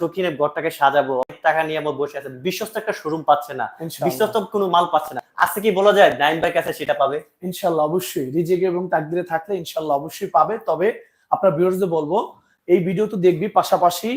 শৌখিনে ঘরটাকে সাজাবো অনেক টাকা নিয়ে আমার বসে আছে বিশ্বস্ত একটা শোরুম পাচ্ছে না বিশ্বস্ত কোনো মাল পাচ্ছে না। আজকে কি বলা যায় নাইন বাইক আছে সেটা পাবে? ইনশাল্লাহ অবশ্যই। রিজেক এবং তাকদিরে থাকলে ইনশাল্লাহ অবশ্যই পাবে। তবে আপনার ভিউয়ার্সদের বলব এই ভিডিও তো দেখবি পাশাপাশি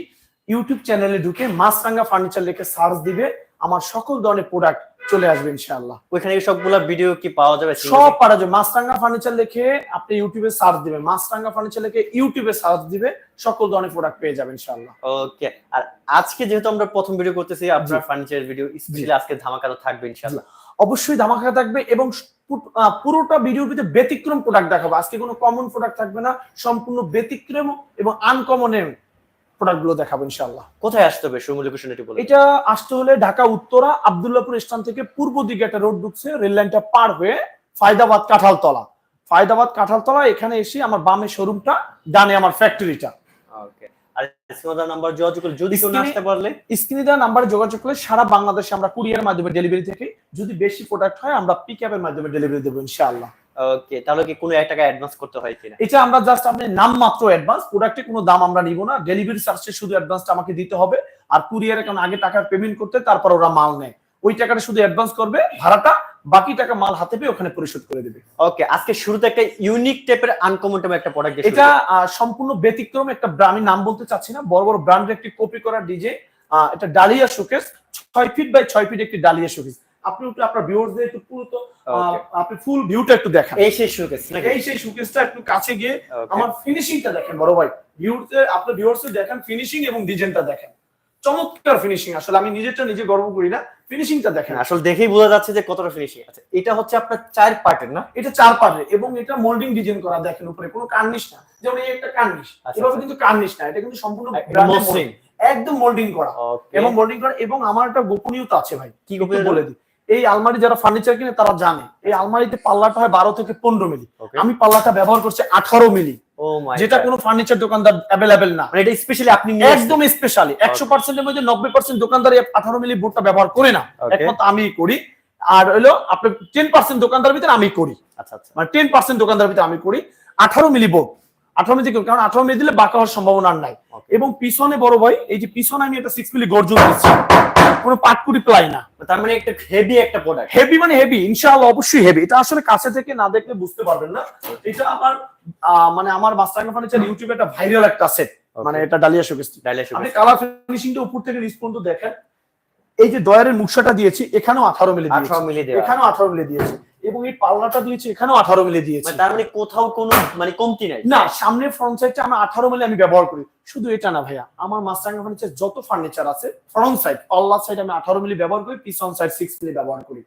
ইউটিউব চ্যানেলে ঢুকে মাছরাঙ্গা ফার্নিচার লেখে সার্চ দিবে। আমার সকল ধরনের প্রোডাক্ট চলে আসবে ইনশাআল্লাহ। ওইখানে সবগুলা ভিডিও কি পাওয়া যাবে? সব পাওয়া যাবে। মাছরাঙ্গা ফার্নিচার লিখে আপনি ইউটিউবে সার্চ দিবে। মাছরাঙ্গা ফার্নিচার লিখে ইউটিউবে সার্চ দিবে। সকল ধরনের প্রোডাক্ট পেয়ে যাবেন ইনশাআল্লাহ। ওকে আর আজকে যেহেতু আমরা প্রথম ভিডিও করতেছি আপনার ফার্নিচার ভিডিও স্পেশালি আজকে ধামাকা থাকবে ইনশাআল্লাহ। অবশ্যই ধামাকা থাকবে এবং পুরোটা ভিডিওর ভিতরে ব্যতিক্রম প্রোডাক্ট দেখাবো। আজকে কোনো কমন প্রোডাক্ট থাকবে না। সম্পূর্ণ ব্যতিক্রম এবং আনকমনের প্রোডাক্টগুলো দেখাবো ইনশাআল্লাহ। কোথায় আসতে হবে? সুমূল লোকেশন একটু বলে এটা আসতে হলে ঢাকা উত্তরা আবদুল্লাপুর স্টেশন থেকে পূর্ব দিকে একটা রোড ঢুকছে রেল লাইনটা পার হয়ে ফায়দাবাদ কাঁঠালতলা। ফায়দাবাদ কাঁঠালতলা এখানে এসে আমার বামে শোরুমটা ডানে আমার ফ্যাক্টরিটা ওকে আর নাম্বার যোগাযোগ করলে যদি কেউ না Screen এ- আসতে পারলে? স্ক্রিনে দেওয়া নাম্বারে যোগাযোগ করলে সারা বাংলাদেশে আমরা কুরিয়ার মাধ্যমে ডেলিভারি থেকে যদি বেশি প্রোডাক্ট হয় আমরা পিক আপের মাধ্যমে ডেলিভারি দেবো ইনশাআল্লাহ। ওকে তাহলে কি কোনো এক টাকা অ্যাডভান্স করতে হয় কিনা? এটা আমরা জাস্ট আপনি নাম মাত্র অ্যাডভান্স প্রোডাক্টে কোনো দাম আমরা নিব না। ডেলিভারি চার্জে শুধু অ্যাডভান্সটা আমাকে দিতে হবে। আর কুরিয়ারে কারণ আগে টাকা পেমেন্ট করতে তারপর ওরা মাল নেয়। ওই টাকাটা শুধু অ্যাডভান্স করবে ভাড়াটা বাকি টাকা মাল হাতে পেয়ে ওখানে পরিশোধ করে দেবে। ওকে আজকে শুরুতে একটা ইউনিক টাইপের আনকমন টাইপের একটা প্রোডাক্ট এটা সম্পূর্ণ ব্যতিক্রম একটা আমি নাম বলতে চাচ্ছি না। বড় বড় ব্র্যান্ডের একটি কপি করা ডিজে এটা ডালিয়া শোকেস ছয় ফিট বাই ছয় ফিট একটি ডালিয়া শোকেস আপনি একটু আপনার ভিউয়ারদের একটু পুরো তো আপনি ফুল ভিউটা একটু দেখান। এই সেই শোকেস এই সেই শোকেসটা একটু কাছে গিয়ে আমার ফিনিশিংটা দেখেন বড় ভাই। আপনার দেখেন ফিনিশিং এবং ডিজাইনটা দেখেন। চমৎকার ফিনিশিং আসলে আমি নিজেরটা নিজে গর্ব করি না। ফিনিশিংটা দেখেন। আসলে দেখেই বোঝা যাচ্ছে যে কতটা ফিনিশিং আছে এটা হচ্ছে আপনার চার পার্টের না? এটা চার পার্টের এবং এটা মোল্ডিং ডিজাইন করা দেখেন উপরে। কোনো কার্নিশ না। যেমন এই একটা কার্নিশ আচ্ছা, এভাবে আচ্ছা। কিন্তু কার্নিশ না। এটা কিন্তু সম্পূর্ণ একদম মোল্ডিং করা। এবং মোল্ডিং করা এবং আমার একটা গোপনীয়তা আছে ভাই। কি একটু গোপনীয়তা? বলে দিই। এই আলমারি যারা ফার্নিচার কিনে তারা জানে। এই আলমারিতে পাল্লাটা হয় বারো থেকে পনেরো মিলি। আমি পাল্লাটা ব্যবহার করছি আঠারো মিলি। যেটা কোনো ফার্নিচার দোকানদার অ্যাভেলেবেল না। মানে এটা স্পেশালি আপনি একদম স্পেশালি একশো পার্সেন্টের মধ্যে নব্বই পার্সেন্ট দোকানদার আঠারো মিলি বোর্ডটা ব্যবহার করে না. একমাত্র আমি করি। আর হলো আপনার টেন পার্সেন্ট দোকানদার ভিতরে আমি করি। আচ্ছা আচ্ছা। মানে টেন পার্সেন্ট দোকানদার ভিতরে আমি করি। আঠারো মিলি বোর্ড। আঠারো মিলি করি, কারণ আঠারো মিলি দিলে বাঁকা হওয়ার সম্ভাবনা নাই। এবং পিছনে বড় ভাই এই যে পিছনে আমি একটা সিক্স মিলি গর্জন দিচ্ছি। কোনো পাটকুড়ি প্লাই না। তার মানে একটা হেভি একটা প্রোডাক্ট হেভি মানে হেভি ইনশাআল্লাহ অবশ্যই হেভি এটা আসলে কাছে থেকে না দেখলে বুঝতে পারবেন না। এটা আমার মানে আমার মাস্টার ফার্নিচার ইউটিউবে একটা ভাইরাল একটা সেট মানে এটা ডালিয়া শোকেস ডাইলে আপনি কালার ফিনিশিংটা উপর থেকে নিচ পর্যন্ত দেখেন। এই যে দয়ারের মুখসাটা দিয়েছি এখানেও আঠারো মিলি দিয়েছি। 18 মিলি দেওয়া। এখানেও আঠারো মিলি দিয়েছি। এবং এই পাল্লাটা দিয়েছি এখানেও আঠারো মিলি দিয়েছি। মানে তার মানে কোথাও কোনো মানে কমতি নাই। না সামনে ফ্রন্ট সাইডটা আমরা আঠারো মিলি আমি ব্যবহার করি। শুধু এটা না ভাইয়া আমার মাস্টার ফার্নিচার যত ফার্নিচার আছে ফ্রন্ট সাইড পাল্লা সাইড আমি আঠারো মিলি ব্যবহার করি পিছন সাইড সিক্স মিলি ব্যবহার করি।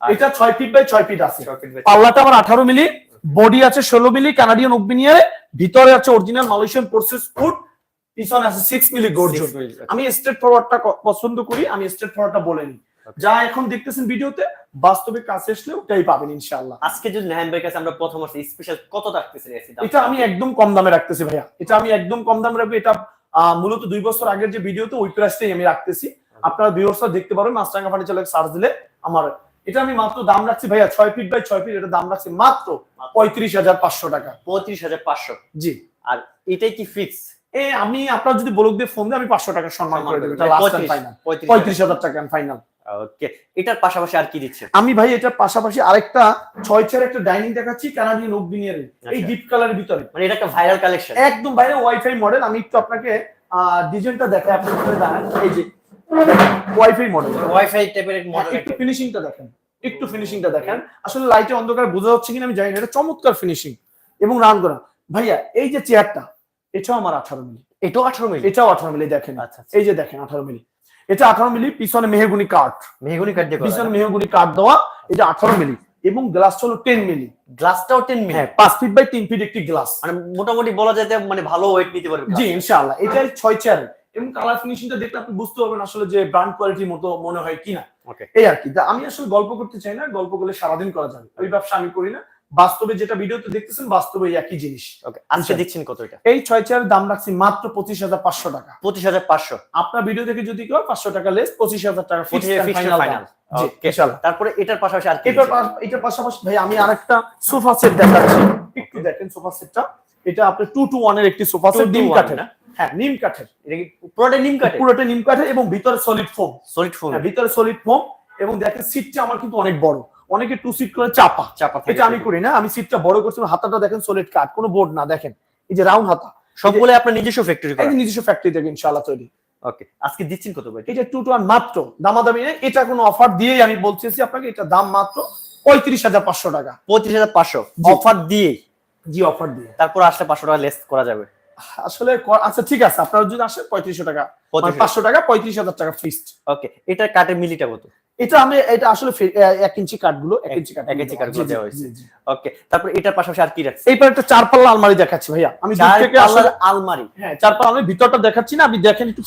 এটা ছয় ফিট বাই ছয় ফিট আছে। পাল্লাটা আমার আঠারো মিলি বডি আছে ষোলো মিলি কানাডিয়ান ওকবিনিয়ারে ভিতরে আছে অরিজিনাল মালয়েশিয়ান প্রসেস ফুড পিছনে আছে সিক্স মিলি গর্জন আমি স্ট্রেট ফরওয়ার্ডটা পছন্দ করি আমি স্ট্রেট ফরওয়ার্ডটা বলে নিই। যা এখন দেখতেছেন ভিডিওতে বাস্তবে কাছে আসলে ওটাই পাবেন ইনশাআল্লাহ। আজকে যদি নাহান ভাইয়ের কাছে আমরা প্রথম আসছি স্পেশাল কত রাখতেছেন এসি দাম? এটা আমি একদম কম দামে রাখতেছি ভাইয়া। এটা আমি একদম কম দামে রাখব। এটা মূলত দুই বছর আগের যে ভিডিওতে ওই প্রাইসটাই আমি রাখতেছি। আপনারা ভিউয়ার্সরা দেখতে পারবেন মাস্টাঙ্গা ফার্নিচার সার্চ দিলে আমার। এটা আমি মাত্র দাম রাখছি ভাইয়া ছয় ফিট বাই ছয় ফিট এটা দাম রাখছি মাত্র পঁয়ত্রিশ হাজার পাঁচশো টাকা। পঁয়ত্রিশ হাজার পাঁচশো। জি। আর এটাই কি ফিক্স এ আমি আপনার যদি বলক দিয়ে ফোন দিয়ে আমি পাঁচশো টাকা সম্মান করে দেবো। এটা লাস্ট ফাইনাল পঁয়ত্রিশ হাজার। টাকা ফাইনাল ওকে এটার পাশাপাশি আর কি দিচ্ছে আমি ভাই এটার পাশাপাশি আরেকটা ছয় চার একটা ডাইনিং দেখাচ্ছি কানাডিয়ান ওক বিনিয়ারে এই আচ্ছা। ডিপ কালারের ভিতরে। মানে এটা একটা ভাইরাল কালেকশন একদম বাইরে ওয়াইফাই মডেল আমি একটু আপনাকে ডিজাইনটা দেখাই আপনি করে দাঁড়ান। এই যে ওয়াইফাই মডেল ওয়াইফাই টাইপের মডেল একটু ফিনিশিংটা দেখেন একটু ফিনিশিংটা দেখেন। আসলে লাইটে অন্ধকার বোঝা যাচ্ছে কিনা আমি জানি না এটা চমৎকার ফিনিশিং এবং রান করা। ভাইয়া এই যে চেয়ারটা এটাও আমার আঠারো মিলি। এটাও আঠারো মিলি? এটাও আঠারো মিলি দেখেন। আচ্ছা। এই যে দেখেন আঠারো মিলি। এটা আঠারো মিলি পিছনে মেহগুনি কাঠ। মেহগুনি কাঠ দিয়ে পিছনে মেহগুনি কাঠ দেওয়া এটা আঠারো মিলি। এবং গ্লাসটা হলো টেন মিলি। গ্লাসটাও ten milli? হ্যাঁ পাঁচ ফিট বাই তিন ফিট একটি গ্লাস। মানে মোটামুটি বলা যায় মানে ভালো ওয়েট নিতে পারবে। জি ইনশাআল্লাহ। এটাই ছয় চেয়ার এবং কালার ফিনিশিংটা দেখলে আপনি বুঝতে পারবেন আসলে যে ব্র্যান্ড কোয়ালিটির মতো মনে হয় কিনা। ওকে এই আর কি। আমি আসলে গল্প করতে চাই না গল্প করলে সারাদিন করা যাবে। ওই ব্যবসা আমি করি না। বাস্তবে যেটা ভিডিওতে দেখতেছেন বাস্তবে একই জিনিস। ওকে আজকে দিচ্ছেন কত এটা? এই ছয় চেয়ারের দাম রাখছি মাত্র পঁচিশ হাজার পাঁচশো টাকা। পঁচিশ হাজার পাঁচশো। আপনার ভিডিও দেখে যদি কেউ পাঁচশো টাকা লেস পঁচিশ হাজার টাকা final ফাইনাল। তারপরে এটার পাশাপাশি আর কি এটার এটার পাশাপাশি ভাই আমি আরেকটা সোফা সেট দেখাচ্ছি। একটু দেখেন সোফা সেটটা এটা আপনার টু টু ওয়ানের একটি সোফা সেট ডিম কাঠের। না? হ্যাঁ নিম কাঠের। এটা কি পুরোটা নিম কাটে পুরোটা নিম কাঠের এবং ভিতরে সলিড ফোম সলিড ফোম ভিতরে সলিড ফোম এবং দেখেন সিটটা আমার কিন্তু অনেক বড়। অনেকে টু সিট করে চাপা। চাপা এটা আমি করি না আমি সিটটা বড় করছি হাতাটা দেখেন সলিড কাঠ কোনো বোর্ড না দেখেন। এই যে রাউন্ড হাতা। সবগুলো আপনার নিজস্ব ফ্যাক্টরি নিজস্ব ফ্যাক্টরি থেকে ইনশাআল্লাহ তৈরি। ওকে আজকে দিচ্ছেন কত ভাই? এটা টু টু ওয়ান মাত্র দামাদামি নেই এটা কোনো অফার দিয়েই আমি বলতেছি আপনাকে এটা দাম মাত্র পঁয়ত্রিশ হাজার পাঁচশো টাকা। পঁয়ত্রিশ হাজার পাঁচশো। অফার দিয়ে জি অফার দিয়ে। তারপর আসলে পাঁচশো টাকা লেস করা যাবে। আসলে আচ্ছা ঠিক আছে আপনারা যদি আসেন পঁয়ত্রিশশো টাকা। মানে 3500 পাঁচশো টাকা পঁয়ত্রিশ হাজার টাকা ফিক্সড ওকে এটা কাটে মিলিটা কত? এটা আমি এটা আসলে এক ইঞ্চি কাঠগুলো এক ইঞ্চি কাঠ এক ইঞ্চি কাঠগুলো দেওয়া হয়েছে। ওকে তারপর এটার পাশাপাশি আর কি রাখছে এইবার একটা চার পাল্লা আলমারি দেখাচ্ছি ভাইয়া। আমি চার পাল্লার আলমারি। হ্যাঁ চার পাল্লা আলমারি ভিতরটা দেখাচ্ছি না আপনি দেখেন একটু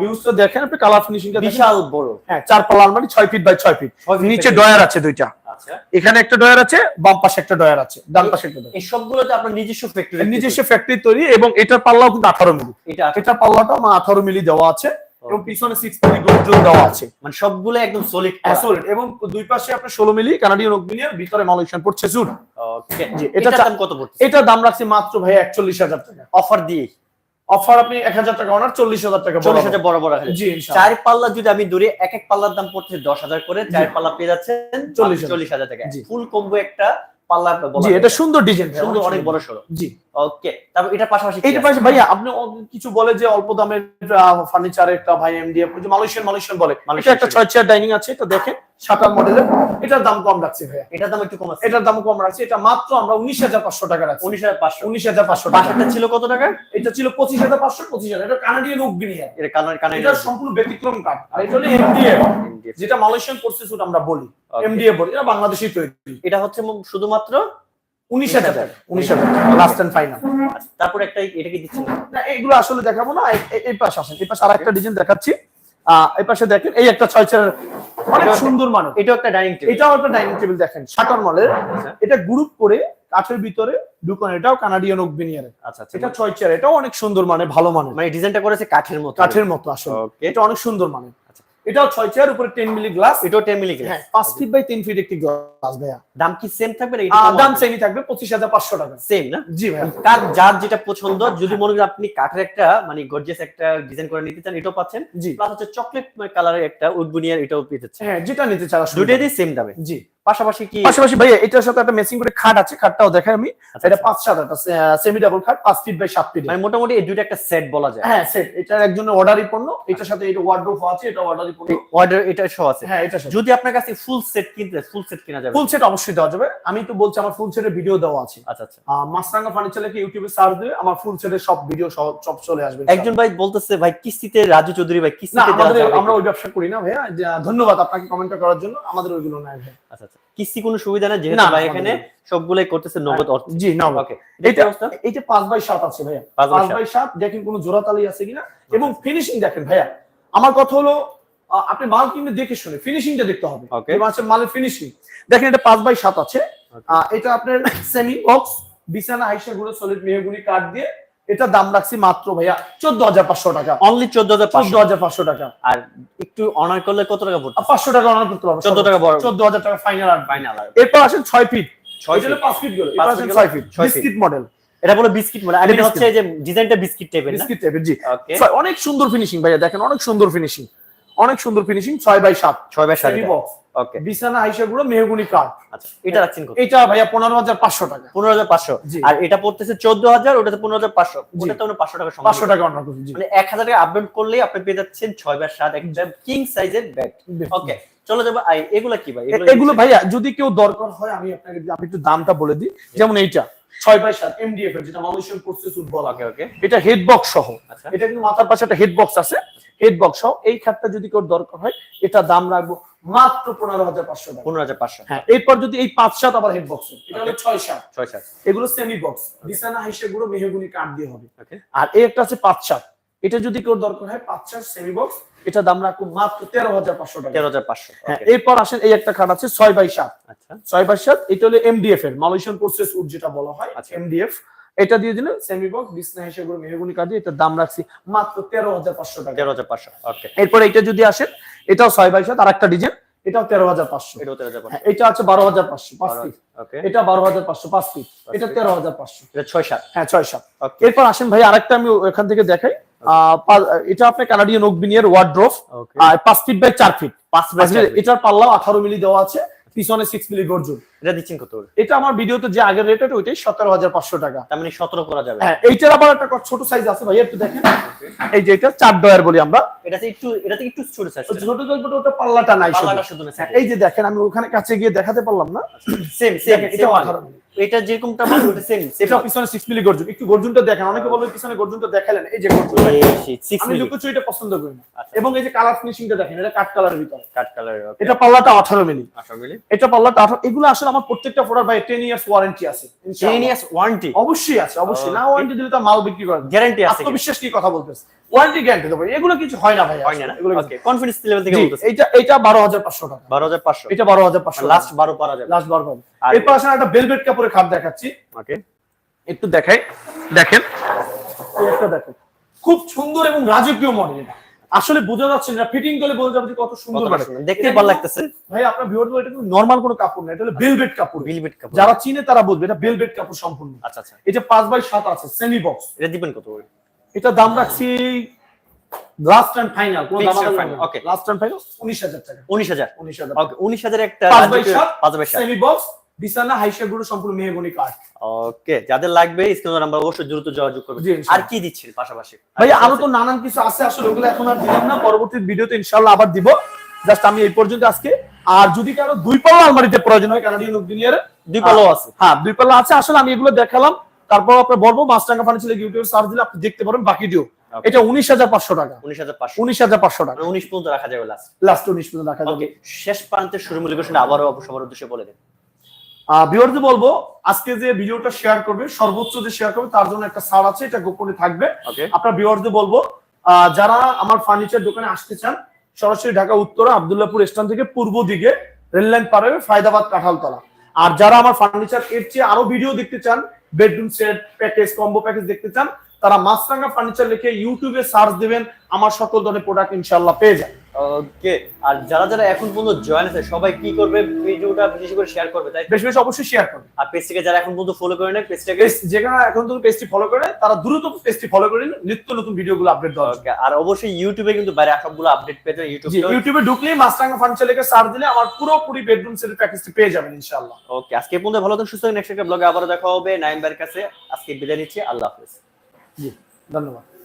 ভিউজটা দেখেন আপনি কালার ফিনিশিংটা বিশাল বড়। হ্যাঁ চার পাল্লা আলমারি ছয় ফিট বাই ছয় ফিট নিচে ডয়ার আছে দুইটা। আচ্ছা। এখানে একটা ডয়ার আছে বাম পাশে একটা ডয়ার আছে ডান পাশে একটা ডয়ার এই সবগুলোতে আপনার নিজস্ব ফ্যাক্টরি নিজস্ব ফ্যাক্টরি তৈরি এবং এটার পাল্লাও কিন্তু আঠারো মিলি। এটা আছে। এটা পাল্লাটা আমার আঠারো মিলি দেওয়া আছে। এবং পিছনে সিক্স মিলি গোল্ড দেওয়া আছে। মানে সবগুলো একদম সলিড Solid, এবং দুই পাশে আপনার ষোলো মিলি কানাডিয়ান অগ্নিয়ার ভিতরে মালয়েশিয়ান পড়ছে জুট এটা এটা দাম কত পড়ছে? এটার দাম রাখছি মাত্র ভাই একচল্লিশ হাজার টাকা। অফার দিয়ে? অফার আপনি এক হাজার টাকা ওনার চল্লিশ হাজার টাকা চল্লিশ হাজার বড় বড়। চার পাল্লা যদি আমি দূরে এক এক পাল্লার দাম পড়ছে দশ হাজার করে চার পাল্লা পেয়ে যাচ্ছেন 40,000 চল্লিশ হাজার টাকা। ফুল কম্বো একটা পাল্লা জি এটা সুন্দর ডিজাইন সুন্দর অনেক বড় সরো জি। ওকে তারপর এটার পাশাপাশি এটা পাশে ভাইয়া আপনি কিছু বলে যে অল্প দামের ফার্নিচার একটা ভাই এমডিএফ মালয়েশিয়ান মালয়েশিয়ান বলে। এটা একটা। ছয় চেয়ার ডাইনিং আছে এটা দেখেন। সাতার মডেলের এটার দাম কম রাখছে ভাইয়া। এটার দাম একটু কম আছে। এটার দাম কম রাখছে। এটা মাত্র আমরা উনিশ হাজার পাঁচশো টাকা রাখছি। উনিশ হাজার পাঁচশো। উনিশ হাজার পাঁচশো টাকা। ছিল কত টাকা? এটা ছিল পঁচিশ হাজার পাঁচশো পঁচিশ হাজার। এটা কানাডিয়ান উগ্রিয়া এটা কালার কানে এটা সম্পূর্ণ ব্যতিক্রম কাঠ আর এটা হলো এমডিএফ যেটা মালয়েশিয়ান প্রসেসুট আমরা বলি। এমডিএফ বলি এটা বাংলাদেশি তৈরি। এটা হচ্ছে শুধুমাত্র উনিশ হাজার। টাকা উনিশ হাজার। লাস্ট এন্ড ফাইনাল তারপর একটা এটা কি দিচ্ছেন না এগুলো আসলে দেখাবো না। এই পাশে আসেন। এই পাশে আরেকটা ডিজাইন দেখাচ্ছি। এই পাশে দেখেন এই একটা ছয় চেয়ার অনেক সুন্দর মানে এটাও একটা ডাইনিং টেবিল এটাও একটা ডাইনিং টেবিল দেখেন শাটার মলের আচ্ছা। এটা গ্রুপ করে কাঠের ভিতরে দুকান এটাও কানাডিয়ান ওকবিনিয়ার আচ্ছা আচ্ছা। এটা ছয় চেয়ার এটাও অনেক সুন্দর মানে ভালো মানে মানে ডিজাইনটা করেছে কাঠের মতো। কাঠের মতো আসলে। এটা অনেক সুন্দর মানে। এটাও ছয় চেয়ার উপরে টেন মিলি গ্লাস এটাও 10 মিলি হ্যাঁ পাঁচ ফিট বাই তিন ফিট একটি গ্লাস ভাইয়া। দাম কি সেম থাকবে দাম সেমই থাকবে পঁচিশ হাজার পাঁচশো টাকা। সেম না? জি ভাইয়া। কার যার যেটা পছন্দ যদি মনে করেন আপনি কাঠের একটা মানে গর্জিয়াস একটা ডিজাইন করে নিতে চান এটাও পাচ্ছেন। জি। প্লাস হচ্ছে চকলেট কালারের একটা উডবুনিয়ার এটাও পেতেছেন হ্যাঁ যেটা নিতে চান দুটোই সেম দামে। জি। পাশাপাশি কি পাশাপাশি ভাইয়া এটার সাথে একটা মেসিং করে খাট আছে খাটটাও দেখাই আমি। আচ্ছা, এটা। পাঁচ সাত একটা সেমি ডাবল খাট পাঁচ ফিট বাই সাত ফিট মানে মোটামুটি এই দুটো একটা সেট বলা যায়। হ্যাঁ সেট এটার একজনের অর্ডারই পণ্য এটার সাথে এটা ওয়ার্ডরোব আছে এটা অর্ডারই পণ্য। অর্ডার এটা সহ আছে। হ্যাঁ এটা যদি আপনার কাছে ফুল সেট কিনতে ফুল সেট কিনা যাবে। ফুল সেট অবশ্যই দেওয়া যাবে। আমি তো বলছি আমার ফুল সেটের ভিডিও দেওয়া আছে। আচ্ছা আচ্ছা। আহ, মাছরাঙ্গা ফার্নিচার লিখে ইউটিউবে সার্চ দিলে আমার ফুল সেটের সব ভিডিও সব চলে আসবে। একজন ভাই বলতেছে ভাই কিস্তিতে রাজু চৌধুরী ভাই কিস্তিতে আমরা ওই ব্যবসা করি না ভাইয়া। ধন্যবাদ আপনাকে কমেন্ট করার জন্য। আমাদের ওইগুলো নাই ভাই আচ্ছা আচ্ছা। কিস্তি কোনো সুবিধা না যেহেতু ভাই এখানে সবগুলাই করতেছে নগদ অর্থ। জি না ওকে এটা এটা অবস্থা এইটা পাঁচ বাই সাত আছে ভাইয়া। পাঁচ বাই পাঁচ সাত। বাই সাত দেখেন কোনো জোড়াতালি আছে কিনা। এবং ফিনিশিং দেখেন ভাইয়া। আমার কথা হলো আপনি মাল কিনলে দেখে শুনে ফিনিশিংটা দেখতে হবে। মাছের মালের ফিনিশিং দেখেন এটা পাঁচ বাই সাত আছে। আহ, এটা আপনার সেমি বক্স বিছানা হাইসা গুলো সলিড মেহগুনি কাঠ দিয়ে এটা দাম রাখছি মাত্র ভাইয়া চোদ্দ হাজার পাঁচশো টাকা। অনলি চোদ্দ হাজার চোদ্দ হাজার পাঁচশো টাকা। আর একটু অনার করলে কত টাকা পড়তো আর পাঁচশো টাকা অনার করতে পারব 14 টাকা বড়। চোদ্দ হাজার টাকা ফাইনাল আর ফাইনাল আর এরপর আসেন ছয় ফিট ছয় পাঁচ ফিট গেল। পাঁচ ছয় ফিট ছয়। বিস্কিট মডেল এটা বলে বিস্কিট মানে আমি এটা হচ্ছে যে ডিজাইনটা বিস্কিট টাইপের বিস্কিট টাইপের জি। অনেক সুন্দর ফিনিশিং ভাইয়া দেখেন অনেক সুন্দর ফিনিশিং অনেক সুন্দর ফিনিশিং ছয় বাই সাত। ছয় বাই সাত বক্স ওকে বিছানা হাইসা গুলো মেহগুনি কাঠ। আচ্ছা এটা রাখছেন কত? এটা ভাইয়া পনেরো হাজার পাঁচশো টাকা। পনেরো হাজার পাঁচশো। আর এটা পড়তেছে চোদ্দ হাজার ওটাতে পনেরো হাজার পাঁচশো। জি। আমরা পাঁচশো টাকা পাঁচশো টাকা করছি মানে এক হাজার টাকা আপডেট করলেই আপনি পেয়ে যাচ্ছেন ছয় বাই সাত একটা কিং সাইজের ব্যাগ ওকে চলে যাব এগুলা কি ভাই? এগুলো ভাইয়া যদি কেউ দরকার হয় আমি আপনাকে আমি একটু দামটা বলে দিই। যেমন এইটা ছয় বাই সাত এমডিএফ এর যেটা মালয়েশিয়ান প্রসেস ওকে এটা হেড বক্স সহ। আচ্ছা। এটা কিন্তু মাথার পাশে একটা হেড বক্স আছে। হেড বক্স সহ এই খাতটা যদি কেউ দরকার হয় এটা দাম রাখব মাত্র পনেরো হাজার পাঁচশো পনেরো হাজার পাঁচশো। হ্যাঁ এরপর যদি এই পাঁচ সাত আবার হেড বক্স এটা হলো ছয় সাত। ছয় সাত। এগুলো সেমি বক্স বিছানা হাইসে গুলো মেহগুনি কাঠ দিয়ে হবে। আর এই একটা আছে পাঁচ সাত। এটা যদি কেউ দরকার হয় পাঁচ সাত সেমি বক্স এটা দাম রাখব মাত্র তেরো হাজার পাঁচশো টাকা। তেরো হাজার পাঁচশো। হ্যাঁ এরপর আসেন এই একটা খাট আছে ছয় বাই সাত। আচ্ছা। ছয় বাই সাত এটা হলো এমডিএফ এর মালয়েশিয়ান প্রসেস উড যেটা বলা হয় আচ্ছা। এমডিএফ এটা দিয়ে দিলে সেমি বক্স বিছনা হিসেবে মেহগুনি কাঠ দিয়ে এটার দাম রাখছি মাত্র তেরো হাজার পাঁচশো টাকা। তেরো হাজার পাঁচশো ওকে এরপর এটা যদি আসেন এটাও ছয় বাই সাত আর একটা ডিজাইন এটাও তেরো হাজার পাঁচশো। এটা হ্যাঁ, এটা আছে বারো হাজার পাঁচশো পাঁচ পিস ওকে এটা বারো হাজার পাঁচশো পাঁচ পিস এটা। তেরো হাজার পাঁচশো। এটা ছয় সাত। হ্যাঁ ছয় সাত। এরপর আসেন ভাই আরেকটা আমি এখান থেকে দেখাই। আহ, এটা আপনার কানাডিয়ান ওকবিনিয়ার ওয়ার্ড্রোফ ওকে পাঁচ ফিট বাই চার ফিট পাঁচ এটার পাল্লাও আঠারো মিলি দেওয়া আছে। পিছনে সিক্স মিলি গর্জন এটা দিচ্ছেন কত এটা আমার ভিডিওতে যে আগের রেট ওইটাই সতেরো হাজার পাঁচশো টাকা। তার মানে সতেরো করা যাবে। হ্যাঁ এইটার আবার একটা ছোট সাইজ আছে ভাই একটু দেখেন। এই যে এটা চার ডয়ার বলি আমরা। এটা একটু এটা একটু ছোট সাইজ ছোট ছোট ওটা পাল্লাটা নাই পাল্লাটা শুধু। না হ্যাঁ, এই যে দেখেন আমি ওখানে কাছে গিয়ে দেখাতে পারলাম না। সেম সেম এটা 18 মিলি। এটা যেরকমটা বলব ওটা সেম এটা পিছনে সিক্স মিলি গর্জন। একটু গর্জনটা দেখেন। অনেকে বলবে পিছনে গর্জনটা দেখালেন এই যে গর্জন আমি লুকোচুরিটা পছন্দ করি না। আচ্ছা। এবং এই যে কালার ফিনিশিংটা দেখেন এটা কাট কালারের ভিতরে। কাট কালার ওকে এটা পাল্লাটা আঠারো মিলি আশা করি এটা পাল্লাটা আঠারো এগুলো আসলে আমার প্রত্যেকটা প্রোডাক্ট ভাই টেন ইয়ার্স ওয়ারেন্টি আছে 10 ইয়ার্স ওয়ারেন্টি অবশ্যই আছে অবশ্যই। না ওয়ারেন্টি দিলে তো মাল বিক্রি করে গ্যারান্টি আছে? আত্মবিশ্বাস কি কথা বলতেছে। ওয়ারেন্টি গ্যারান্টি দেবো। এগুলো কিছু হয় না ভাই হয় না এগুলো ওকে কনফিডেন্স লেভেল থেকে বলতেছি। বারো হাজার পাঁচশো টাকা। 12500 এটা বারো হাজার পাঁচশো লাস্ট 12 পারা যাবে। লাস্ট বারো হাজার আর- এরপর আসলে একটা কাপড়ের খাপ দেখাচ্ছি। ওকে একটু দেখাই। দেখেন। এই একটা দেখেন। খুব সুন্দর এবং রাজকীয় মডেল এটা। আসলে বোঝা যাচ্ছে না ফিটিং করলে বোঝা যাবে কত সুন্দর দেখতে ভালো লাগতেছে। ভাই আপনার ভিউয়ার এটা কিন্তু নরমাল কোনো কাপড় না এটা হলো বেলভেট কাপড়। বিলবিট কাপড়। যারা চিনে তারা বুঝবে এটা বেলভেট কাপড় সম্পূর্ণ। আচ্ছা আচ্ছা। এটা পাঁচ বাই সাত আছে সেমি বক্স এটা দিবেন কত করে? এটা দাম রাখছি লাস্ট টাইম ফাইনাল কোন দাম final, okay. Last time final উনিশ হাজার টাকা। 19000 উনিশ হাজার ওকে 19000 একটা বাই রাজকীয়- সাত পাঁচ বাই সাত সেমি বক্স বিছানা হাইসা গুলো সম্পূর্ণ মেহগনি কাঠ ওকে যাদের লাগবে স্ক্রিন নাম্বার অবশ্যই দ্রুত যোগাযোগ করবে আর কি দিচ্ছেন পাশাপাশি? ভাই আরও তো নানান কিছু আছে আসলে ওগুলো এখন আর দিলাম না। পরবর্তী ভিডিওতে ইনশাআল্লাহ আবার দিব। জাস্ট আমি এই পর্যন্ত আজকে। আর যদি কারও দুই পাল্লা আলমারিতে প্রয়োজন হয় কানাডিয়ান দুই পালো আছে। হ্যাঁ দুই পাল্লা আছে। আসলে আমি এগুলো দেখালাম। তারপর আপনার বলব মাছটাঙ্গা ফার্নিচার ইউটিউবে সার্চ দিলে আপনি দেখতে পারেন বাকি ডিও এটা উনিশ হাজার পাঁচশো টাকা। 19500 উনিশ হাজার পাঁচশো টাকা। মানে 19 পর্যন্ত রাখা যাবে লাস্ট লাস্ট উনিশ পর্যন্ত রাখা যাবে। শেষ প্রান্তের শুরু লোকেশন আবারও সবার উদ্দেশ্যে বলে দেন। ভিউয়ারদের বলব আজকে যে ভিডিওটা শেয়ার করবে সর্বোচ্চ যে শেয়ার করবে তার জন্য একটা ছাড় আছে এটা গোপনে থাকবে। আপনার ভিউয়ারদের বলব আহ, যারা আমার ফার্নিচার দোকানে আসতে চান সরাসরি ঢাকা উত্তরা আবদুল্লাপুর স্টেশন থেকে পূর্ব দিকে রেল লাইন পার হয়ে ফায়দাবাদ কাঁঠালতলা। আর যারা আমার ফার্নিচার এর চেয়ে আরও ভিডিও দেখতে চান bedroom set package combo package দেখতে চান, তারা মাছরাঙ্গা ফার্নিচার লিখে ইউটিউবে সার্চ দিবেন, আমার সকল ধরনের প্রোডাক্ট ইনশাল্লাহ পেয়ে যান ওকে আর যারা যারা এখন পর্যন্ত জয়েন আছে সবাই কি করবে? ভিডিওটা বেশি করে শেয়ার করবে তাই? বেশি বেশি অবশ্যই শেয়ার করবেন আর পেজটাকে যারা এখন পর্যন্ত ফলো করে নেয় পেজটাকে যেখানে এখন তুমি পেজটি ফলো করে তারা দ্রুত পেজটি ফলো করে নিত্য নতুন ভিডিওগুলো আপডেট দেওয়া ওকে আর অবশ্যই ইউটিউবে কিন্তু বাইরে সবগুলো আপডেট পেয়ে যাবেন ইউটিউবে ইউটিউবে ঢুকলেই মাছরাঙ্গা ফার্নিচার লিখে সার্চ দিলে আমার পুরোপুরি বেডরুম সেটের প্যাকেজটি পেয়ে যাবেন ইনশাআল্লাহ। ওকে আজকে পর্যন্ত ভালো থাকুন সুস্থ নেক্সট একটা ব্লগে আবারও দেখা হবে নাইম ভাইয়ের কাছে। আজকে বিদায় নিচ্ছি আল্লাহ হাফেজ। জি ধন্যবাদ।